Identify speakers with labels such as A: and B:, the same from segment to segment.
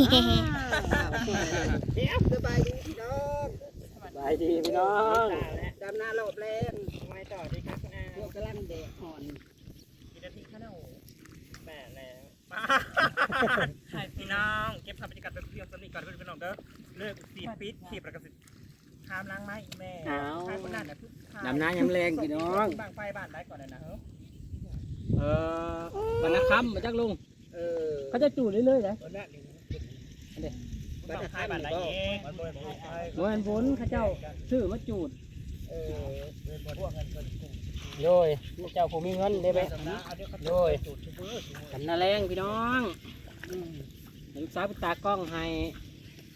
A: สบายดีพี่น้อง
B: สบายดีพี่น้อง
A: ดำหน้ารอบแรง
C: ไว้ต่อดีครับคุณอา
A: พวกกำลังแดดอ่อน
C: กินาทีข้าวแปะแล้วให้พี่น้องเก็บภาพบรรยากาศไปเพียงสนิทก่อนเพื่อนพี่น้องเด้อเลิกสีปิดขีบแล้วก็สิข้ามล้างไม้อีแม่ใช่คนนั้นน่ะ
B: ดำน้ำยำแรงพี่น้อง
C: บางไฟบ้านได้ก่อนเลยนะเฮ้
B: เออวันนักคำมาจากลุง
A: เออ
B: เขาจะจูดเรื่อยๆนะ
A: วันนั้นนี่
C: บางไฟบ้านได้เองมันบ่ได้ไฟ
B: โมนฝนเขาเจ้าซื้อมาจูด
A: เออพวกกันคนกลุ่ม
B: โดยเจ้าผมมีเงินได้ไหมโดย
A: จุดชุบเบอร์
B: ดำน้ำแรงพี่น้องลูกสาวไปตากล้องให้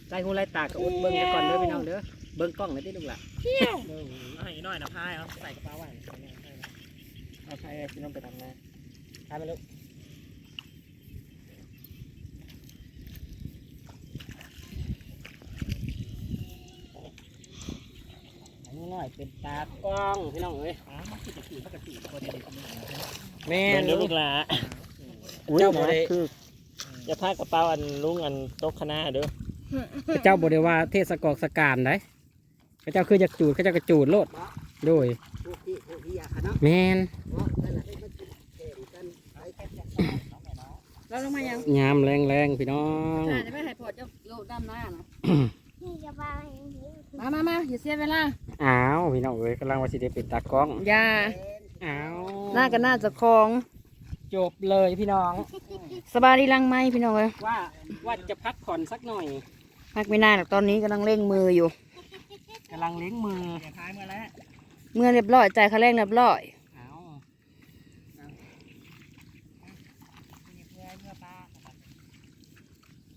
B: ไล่หูไล่ตากระอุดเบิ้งไปก่อนเด้อพี่น้องเด้อเบิ้งกล้องหน่อยดิลูกหล่ะ
C: เอาให้หน่อยนะพายเอาใส่กระเป๋าไว้
B: เอาใครพี่น้องไปทำงานทำไปลูก อันนี้หน่อยเป็นตากล้องพี่น้องเอ้ย
C: อ๋อมันคือจะขี่ปกติคนเดียวกัน
B: แม่
C: แม่
B: น
C: นลูกหลา
B: เจ้าบ่ได้
C: อย่าพากระเป๋าอันลุงอันโต๊ะคณะเด้อ
B: เจ้าบริว่าเทศกอกสการได้เขาเจ้าคือจะจูดเขาเจ้ากระจูดโลดโดย
A: พวกที่พวกที่อยากเนาะ
B: แมน
A: เพราะแต่ละให้มันจุดแข่งกันไปแข่งกัน
D: เราลงมายัง
B: ยามแรงแรงๆพี่น้อง
D: อ่าจะไม่ให้พอจะโลดดำหน้านะ
E: นี่จะไป
D: มามามาอย่าเสียเวลา
B: อ้าวพี่น้องเอ้ยกำลังว่าสิได้เป็นตากล้อง
D: อย่า
B: อ้าว
D: หน้ากันหน้าจะคลอง
B: จบเลยพี่น้อง
D: สบายดีลังไหมพี่น้องเอ้ย
B: ว่าว่าจะพักผ่อนสักหน่อย
D: พักไม่นานหรอกตอนนี้กำลังเร่งมืออยู่
B: กำลังเลี้ยงมือ
C: อย่าพายเมื่อแล้ว
D: เมื่อเรียบร้อยจ่ายค่าแรงเรียบร้อย
B: อ้าว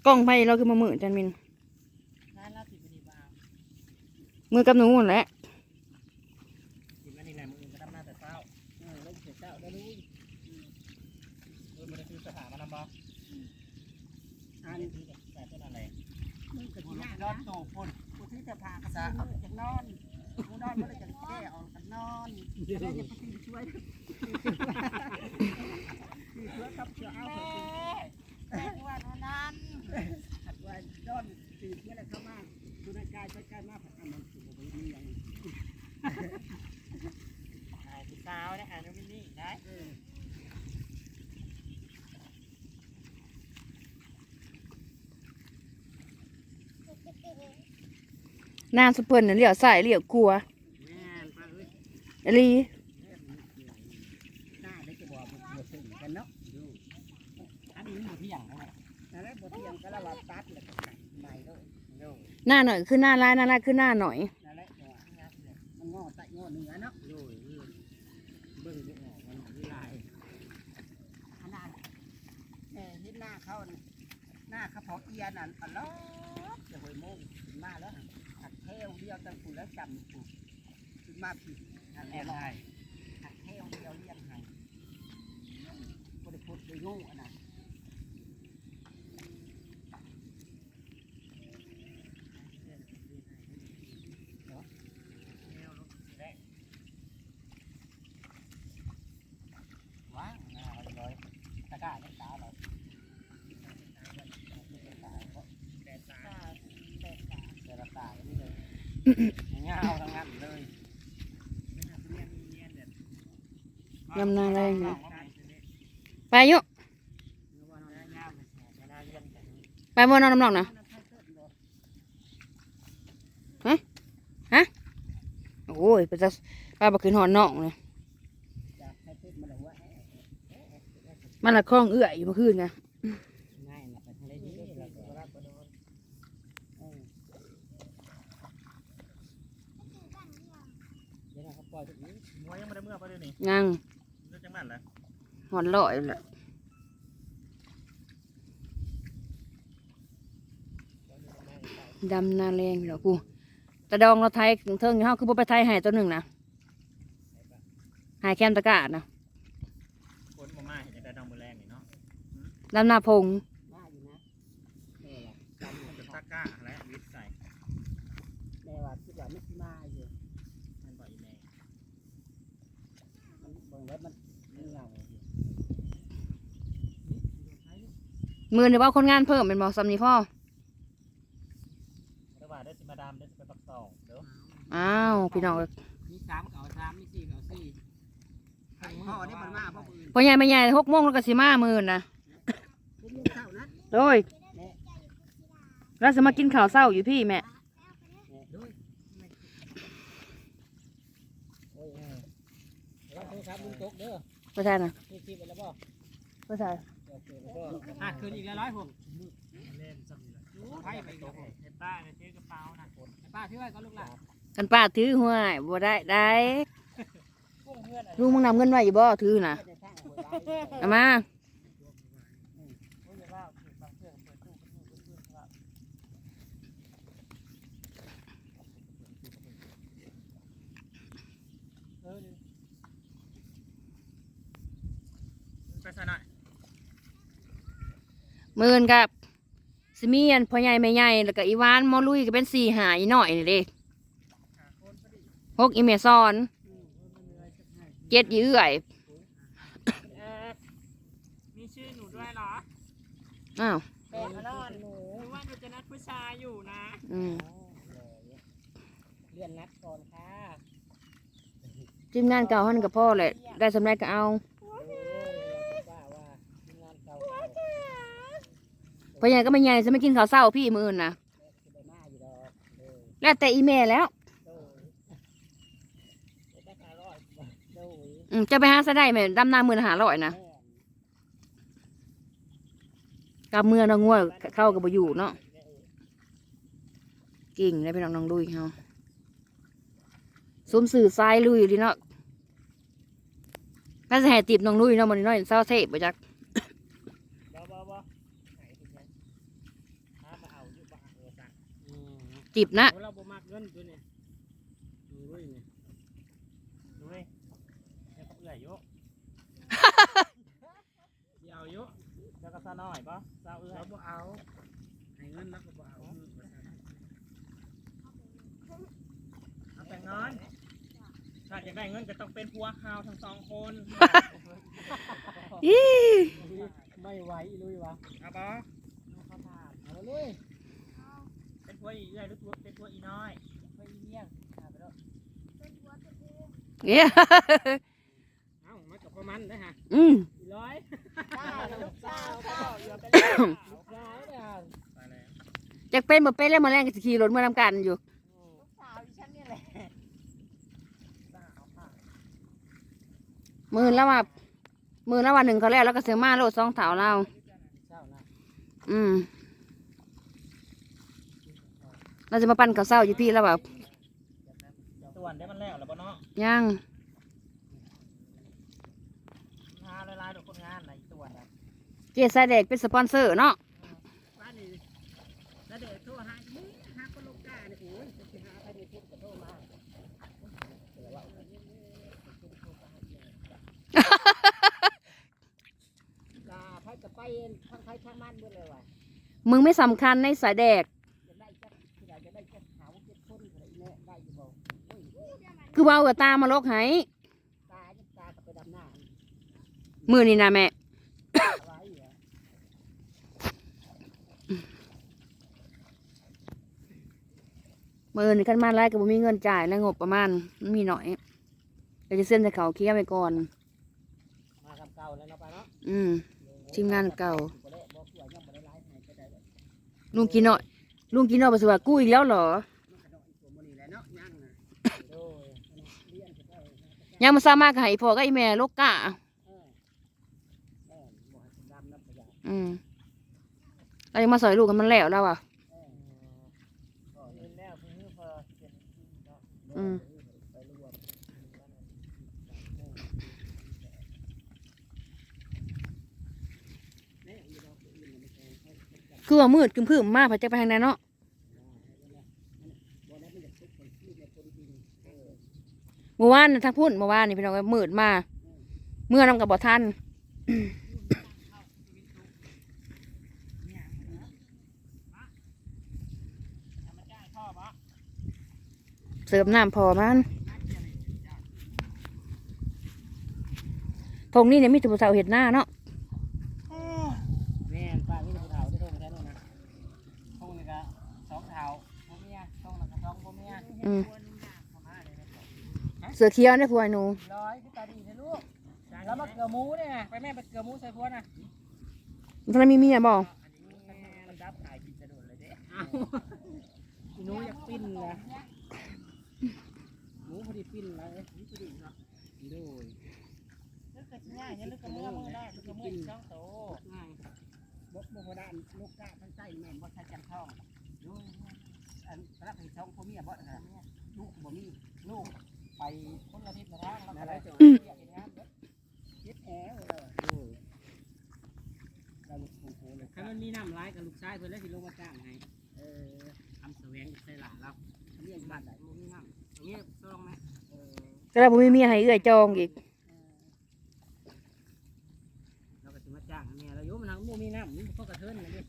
D: กล้องไพ่เราคือมามือจันมิน
C: ร้านลาสิบดีบ้า
D: มือกับหนูหมดแหล้ว
C: สิบอันนี้แหละมึงก็ทำหน้าแต่เศร้าเออแล้วเสียเจ้าได้รู้เออมันคือสถาบันนำบ่อั นนี้แต่ต้นอะไร
A: มึงก็ที่นอนโตปุ่นกูที่จะพากระซาเอาจากนอนกูนอนไม่ได้จากแก้ออกกันนอนจะได้จะไปที่ช่วยที่ช่วยครับเชื่อเอาเถอะ
E: แม่ว่าเท่านั้น
A: ขัดไว้ย้อนตีเพื่ออะไรเข้ามาสุนัขกายใกล้ๆมากผัดอันนั้นสุดไปดีอย่าง
C: อ่าพี่สาวนะอ่านมินี่ได้
D: ห น้าสุเพิ่นน่ะเลี้ยวใส่เลี้ยวกลัว
A: แม่นป้าเอ้ย
D: อหลี
A: หน้าได้จะบอกมันเกิดถึงกันเนาะดู
B: อันนี้หมดที่อย่างแล้วนะ
A: แต่แล้วบทเทียงก็ละว่าตัดเลยก็ใส่ใหม่เลย
D: หน้าหน่อยคือหน้าร้ายหน้าร้ายคือหน้าหน่อย
A: นั่นแหละเนี่ยมันงอใต้งอเหนือเนาะโอ้ยเบิ่งบ่ออกมันวิไลขนาดแม่เห็นหน้าเขาน่ะหน้าเขาพอเอียนั่นอันล้อจะหวยโมงขึ้นมาแล้วหัก เทวเดียวตั้งคุณแล้วจำคุณขึ้นมาผิดหักแอนไหักเทวเดียวเลี้ยงให้บริพุทธโดยโง่อันนั้น
B: ว้างอ่าร้อยตะกร้าเนี่ยตาเรา
C: แต่ตา
B: เจรตาอย่างนี้เลย เงาทั้งนั้นเลย
D: ยำนาแรงไปยุไปบนนอนน้ำหนองนะฮะฮะโอ้ยไปจะไปบักขึ้นหอนนอกเลย
A: มั
D: นละคล้องเอื้อยอยู่เมื่อคืนไงา
B: ยนะไปทะเลดีแล้วก็รับก็โดน เดี๋ยวเราเขาปล่อยตรงนี้
C: มวยยังไม่ได้เมื่อไปเล ยนี่
D: ยัง
C: เรื่องจังมันเหรอ
D: หอนลอยแหละดำหนาแรงพี่น้องกูตะดองเราไทยเทิงอยู่เฮาคือบ่ไปไทยใหายตัวหนึ่งนะใหายแคมตะกร้านะ
C: คนมามาเห็นแต่ดองมือแรงนี่เนาะ
D: ดำหนาพง
A: มื่
C: อหรือว่า
A: คนงานเพิ่มเป็
C: นบอสำ
A: นีพ่อได้สิมา
D: ดาได้สิไปปักสองเด้
A: อ
D: อ้าวพี่น้อง
B: มีสามเก่าสามมีสี่เก่าสี่
A: พ่อได้ปันมาพ่อปืน
D: พ่อใหญ่แม่ใหญ่หกโมงแล้วก็สีมามื่น
A: นะ
D: โดยเราจะมากินข้าวเศร้าอยู่พี่แม่
B: รับโทรศัพท์ลุงตกเด้อ
D: ไม่ใช่นะ
B: ไม่ใช่ วบ่
D: พ่อชาย
B: โอเคแล้วก็อะคืนอีกแล้วร้อยผม
C: เล่นจังเลย
B: ไพ่ไปตก
C: เห็นป้าในซื้อกระเป๋านะ
B: ป้าที่ไว้ก็ลูกหลาน
D: กันป้าถือห้วยบ่ได้ได้
C: พวกเพื่อน
D: ลุงมึงนำเงินไว้อยู่บ่ถือน่ะ
A: จะสร้างหัวได้
D: เอามา
C: โอ้ยว่าถือบางเพื่อนเปิดตู้เปิดตู้เปิดตู้ว่าเออไปซะหน่อย
D: มื้อนกับสิมีอันพ่อใหญ่แม่ใหญ่แล้วก็อีหวานหมอลุยก็เป็นสี่หาอีน้อยนี่เด้หกอีเมซอนเจ็ดอีเอื้อย
C: เออมีชื่อหนูด้วยเหรอ
D: อ้าว
C: แปดนอนหนูว่าหนูจะนัดผู้ชายอยู่นะ
D: อืม
B: เลื่อนนัดก่อนค่ะ
D: ทีมงานเก่าหันกับพ่อแหละได้สำเร็จก็เอา
B: โอ้ยป้าว่าทีมงานเก่า
D: พ่อใหญ่ก็ไม่ใหญ่จะไม่กินข้าวเช้าพี่มื้ออนนะ
B: จะไปมาอยู่ดอกเออ
D: แล้วแต่อีเมลแล้ว
B: โดยได้ห้าร้อ
D: จะไปหาซะได้ไหมดำนามือหาร้อยนะกับเมื่อน้องงัวเข้ากับบอยู่เนาะเก่งเลยพี่น้องน้องลุยเฮาสมสื่อทรายลุยดีเนาะน่าจะให้ติบน้องลุยเนาะมันน้อยเศร้าเทพไปจัก
C: บ่บ่บ่ไหนถึงไงหามาเอาอยู่บ้านเออจ้ะ
B: อื ม
D: ติบนะ
B: เราบ่มักเงินตัวนี้ดูด้วยนี่
C: ดูเลยเนี่ยก็เอื่อยอยู่
B: สิเอาอยู่
C: แล้วก็ซะหน่อยป่ะซาเอื่อย
B: เราบ่เอาให้เงินเราก็บ่เอา
C: เอาแต่งงานถ้าอยากได้เงินก็ต้องเป็นผัวเฮาทั้งสองคน
D: อี
B: ไม่ไหวอีลุยวะ
C: เอาป่ะ
B: เอาเลย
C: เป็น ผัวอีเอื่อยหรือเป็นผัวอีน้อย
B: ไปอีเมี่ยงเอาไปแล้ว
D: เอ้ย
B: เอ้ามันกับประมาณได้ฮะ
D: อืม
B: อีร้อย
C: ลูกสาวก็เหลือเป็น
B: ลูกชายเนี่ย
C: ไปแล้ว
D: จักเป็นบ่เป็นแล้วมาแรงก็สิขี่รถมาทำกันอยู่
A: สาวดิฉันนี่แหละ
C: สาวค่ะ
D: มือแล้วว่ามือแล้ววันหนึ่งเขาแล้วแล้วก็เสียมาโลดสองเถาเรา
B: เช้านะ
D: อืม เราจะมาปั่นข้าวเศร้าอยู่พี่แล้วแบบ
C: ตัวนได้มันแล้วหรือเปล่าเนาะ
D: ยัง
C: งานลายๆดอกคนงานไหนตัวนน่ะ
D: เจสายแดกเป็นสปอนเซอร์เนาะ
A: บ้านนี้แล้วเด็กโทรหาอีหาคนลงกาเนี่ยโอ้ยจะหาใครในทุกข์ก็โทรมาลาไผกับไปทางไผทางมันเบิดเลยว่ะ
D: มึงไม่สำคัญในสายแดก
A: คือ
D: เบากับตามาลกให้
A: ตาเนี่ยตาก็ไปดำหน้า
D: มือนี่นะแม่
A: ไว้เหรอ
D: มือนี่กันมาไล่กับบ่มีเงินจ่ายแล้วงบประมาณมันมีหน่อยก็จะเส้นใส่เขาเคี้ยวไปก่อน
B: มาทำเก่าแล้วเนาะไปเนาะ
D: อืมทีมงานเก่า
A: บ่ได้บ่ป่วยยังบ่ได้ไล่ให้ก็ได้เลย
D: ลุงกินหน่อยลุงกินหน่อยไปสิว่ากู้อีกแล้วเหรอ
A: ยัง
D: มาสามารถให้พ่อกับอีแม่ลูกกะ
A: เออแม่นบ่ให้ดำน้ำประหยัด
D: อืมเรายังมาสอยลูกกันมันแล้วแล้วอะ
A: เออ
C: ก็เห็นแล้วเพิ่งเพิ่งเจ็ดเนาะ
D: อืม
A: ไปรวมแม่อยู่ดอกอื่นมันแพงให้ให้จับ
D: คือว่ามืดครึมๆมากพระเจ้าไปทางนั้นเนาะ
A: บ่ได้มันจะทุกคนที่ในคนจริงเออ
D: เมื่อวานน่ะทางพุ่นเมื่อวานนี่พี่น้องก็มืดมา เมื่อนำกับบ่ท่า
C: น
D: เสริมน้ำพอมันทงนี่เนี่ยมีถุงเสาเห็ดหน้าเนาะ
B: แม่นป้ามีแต่ผู้เฒ่าที่โทรมาใช้โน่นนะห้องนี่ก็สองเฒ่าพ่อเมียห้องนั้นก็สองพ่อเมีย
D: อืม
A: ควรด่า
D: เสือเขียวเนี่ยผัวหนู
B: ร้อยพี่ตาดีนะลูกแล้วมาเกลือหมูเนี่ยไปแม่ไปเกลือหมูใส่พวนะ
D: มันทำไมมีเมียบ่
C: มันดับขายกินจะโดนเลยเด้
B: อีหนูอยากปิ้นนะหมูพอดีปิ้นแล้วเอ้ยพอดีเนาะโดย
C: ลึกกระง่ายเนี่ยลึกกระมือมือได้ลึกกระมือช่องโต
B: ง่าย
A: บกบกด้านลูกกาทั้งใต้แม่นบ่ใช่จันทองดูอันพระให้ช่องพ่อเมียบ่นะลูกบ่มีลูก ไป
C: คนละทิศละทางแล้ว
A: นั่
C: ก็
A: นแห
C: ได้
A: ละ
C: เจ
A: จะ
C: อ
A: เฮ็ดงานเด้อเฮ็ดแหวเลยโอ้ยเราลูกของโคเลย
B: ถ้ามันมีน้ำร้ายกับลูกชายเพื่อนแล้วสิลงมาจ้างให้
A: เออ
B: ทำแสวงใส่หลานเรา
A: เลี้ยงบ้านไหน
B: บ่มีน้ำตรงนี้ซองไหม
A: เออ
D: ก็ได้บ่มีเมียให้เอื้อยจองอีก
B: เราก็จะมาจ้างแม่เราอยู่มันทางบ่มีน้ำนี่พวกกระเทินเลยดิ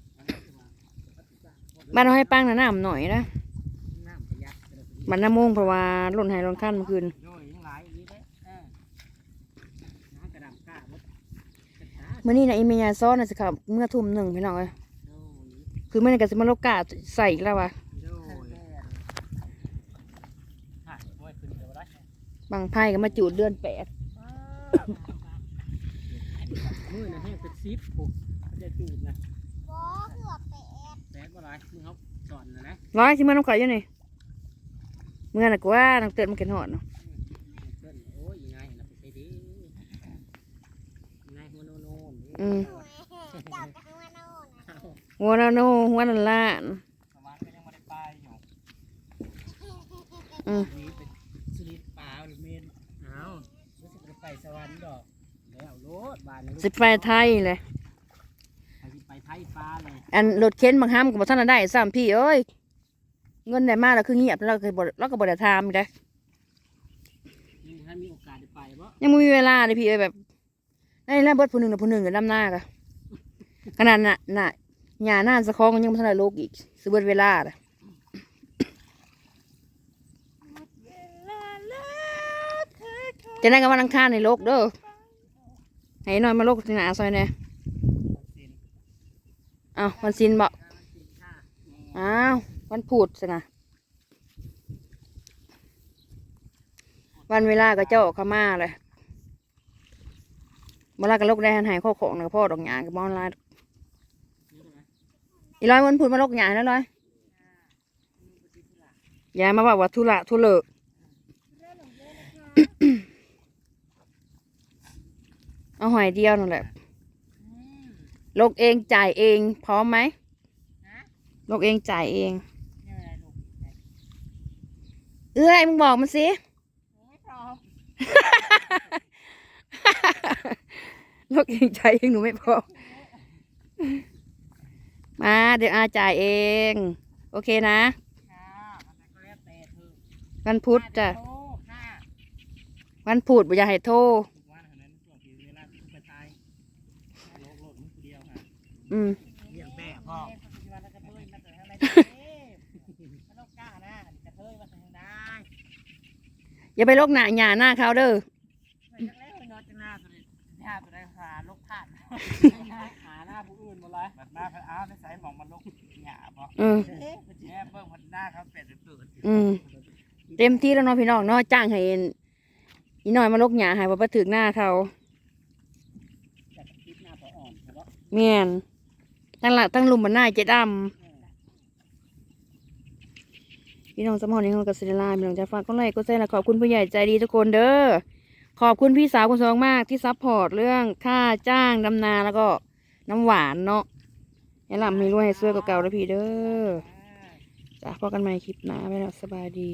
D: บ้านเราให้ปังน่ะน้ำหน่อยนะ มันน้ำมงเพราะว่าหล่นให้หล่นขั้นเมื่อคืน
B: โดยยังหลายอีกเด้เออน้ำกระดำกล้าหมดกระตา
D: มื้อนี้น่ะอีเมียซ้อนน่ะสิครับเมื่อทุ่มหนึ่งพี่น้องเอ้ย
B: โดย
D: คือมื้อนี้ก็สิมาโลกาใส่อีกแล้วว่ะ
B: โดยหายด้วยขึ้นเดี๋ยวได้
D: บางไพ่ก็มาจูดเดือนแปด
B: มือนะแห้งเป็นซิปผูกจะจูดนะ
E: บอเกือบแปด
B: แปดบ่ไรมือเขาสอนนะนะ
D: ร้อยสิมาน้ำข่อยอยู่นี่เมื่อน่ะกว่าน้องเตือนมันกินหอดเนาะ
B: เพิ่นโอ้ยยังไงนะไปดียังไงหัวโนโน่น
D: อืม
E: จับกันมาโน่นน่ะ
D: หัวนาโนหัวนันล้าน
C: ประมาณก็ยังไม่ได้ไปอยู่
D: อืม
B: นี่เป็นสุริตป่าหรือเมนเอารู้สึกจะไปสวรรค์ดอกแล้วรถบ้าน
D: สิไปไทยเลย
B: ไปสิไปไทยปลาเลย
D: อันรถเข็นบางห้ามก็บ่ทันได้ซ้ำพี่เอ้ย เงินได้มาแล้วคือเงียบแล้วก็บ่เราก็บ่ได้ถามอีกเด้อ
B: นี่ถ้ามีโอกาสได้ไปบ่
D: ยังบ่มีเวลาเลยพี่เอ้ยแบบได้แล้วเบิดผู้หนึงน่ะผู้หนึงก็ดำหน้าก็ขนาดน่ะน่ะหญ้าหน้าสะคองยังบ่ทันได้โลกอีกสิเบิดเวลาเลยจะได้กันวันอังคารในโลกเด้อให้หน่อยมาโลกที่หนาซอยแหน่อ้าววันซินบอกอ้าว วันพูดสินะวันเวลาก็เจ้าเข้ามาเลยเวลาก็โลกได้หันหายข้อของกับพ่อดอกหยางกับมอนไลน์อีร้อยวันพูดมาโลกหยางแล้วร้อยอย่ามาบอกว่าทุระทุเลอะเอาหอยเดียวนั่นแหละลกเองจ่ายเองพร้อมไหมลกเองจ่ายเอง เอ้ยมึงบอกมันสิ
C: ไม่พร้อม
D: ลกเองจ่ายเองหนูไม่พร้อมมาเดี๋ยวอาจ่ายเอง โอเคนะ
C: ค่ะมันก็แล้วแต่เธอ
D: วันพุธจ้ะ
C: โอ้ค่ะ
D: วันพุธบ่อยากให้โทร
C: ทุก
D: อ
C: ย่าไป
D: ลกหน้าหยาหน้าเขาเด้อ
C: ไม่จังแล้วนอนจังหน้าตัวนี้หน้าตัวใดหาลกผ่าน
B: หาหน้าผู้อื่นบ่ไร
C: บัดหน้าเขาอ้าวในสายมองมันลกหยาบ่
D: อืม
C: แม่เบิ่งพันหน้าเขาเป็ดหรือเปลือก
D: อืมเต็มที่แล้วเนาะพี่น้องเนาะจ้างให้อีน้อยมาลกหยาให้ว่าไปถึงหน้าเขา
B: จากคิดหน้าพออ่อนใช่ปะ
D: เมียนตั้งหลักตั้งลุมบนหน้าเจ๊ดำ พี่น้องสมองนี่เขาก็สิได้ลาพี่น้องจะฝากก็ไลค์ก็แชร์และขอบคุณผู้ใหญ่ใจดีทุกคนเด้อขอบคุณพี่สาวคุณสองมากที่ซัพพอร์ตเรื่องค่าจ้างดำนาแล้วก็น้ำหวานเนาะให้หลับมีรวยให้เสื้อเก่าๆแล้วพี่เด้อจ้ะพบกันใหม่คลิปหน้าไปแล้วสบายดี